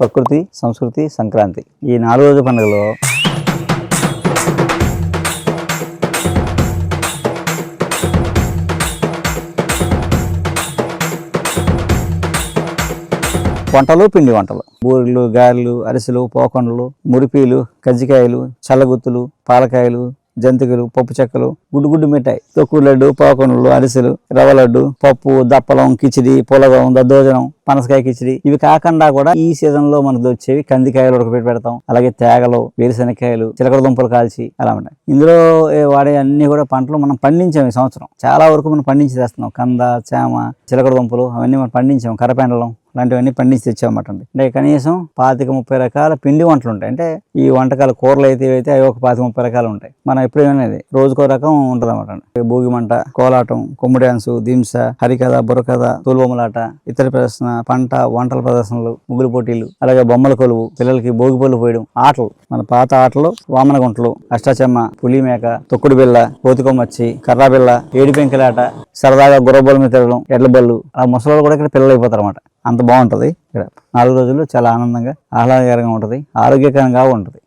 ప్రకృతి సంస్కృతి సంక్రాంతి. ఈ నాలుగు రోజు పండుగలో వంటలు పిండి వంటలు. బూరెలు గారెలు అరిసెలు పోకొండలు మురిపీలు కజ్జికాయలు చల్లగుత్తులు పాలకాయలు జంతికలు పప్పు చెక్కలు గుడ్డు గుడ్డు మిఠాయి. తొక్కు లడ్డు పోకొండలు అరిసెలు రవ్వ లడ్డు పప్పు దప్పలం కిచిడి పొలగం దద్దోజనం పనసకాయ కిచిడి. ఇవి కాకుండా కూడా ఈ సీజన్లో మనకు వచ్చేవి కందికాయలు ఉడకపెట్టి పెడతాం. అలాగే తేగలు వేరుశనక్కాయలు చిలకడ దుంపలు కాల్చి అలా ఉంటాయి. ఇందులో వాడే అన్ని కూడా పంటలు మనం పండించాం ఈ సంవత్సరం. చాలా వరకు మనం పండించి తెస్తున్నాం. కంద చామ చిలకడ దుంపలు అవన్నీ మనం పండించాం. కరపెండలం లాంటివన్నీ పండించి తెచ్చామన్నమాట అండి. అంటే కనీసం పాతిక ముప్పై రకాల పిండి వంటలు ఉంటాయి. అంటే ఈ వంటకాలు కూరలు అయితే అయితే అవి ఒక పాతిక ముప్పై రకాలు ఉంటాయి. మనం ఎప్పుడు ఏమనేది రోజుకో రకం ఉంటుంది అనమాట భోగి మంట కోలాటం కొమ్ము డ్యాన్సు దింస హరికథ బుర్రకథ తోలుబొమ్మలాట ఇతర ప్రదర్శన పంట వంటల ప్రదర్శనలు ముగ్గులు పోటీలు అలాగే బొమ్మల కొలువు పిల్లలకి భోగి పళ్ళు పోయడం ఆటలు మన పాత ఆటలు వామన గుంటలు అష్టాచెమ్మ పులిమేక తొక్కుడు బిళ్ళ కోతికొమ్మచ్చి కర్రా బిళ్ళ ఏడు పెంకులాట సరదాగా గుర్రబొల్ల మీద తిరగడం ఎడ్ల బళ్ళు ఆ ముసలి కూడా ఇక్కడ పిల్లలు అయిపోతారు అనమాట అంత బాగుంటది. ఇక్కడ నాలుగు రోజులు చాలా ఆనందంగా ఆహ్లాదకరంగా ఉంటది. ఆరోగ్యకరంగా ఉంటుంది.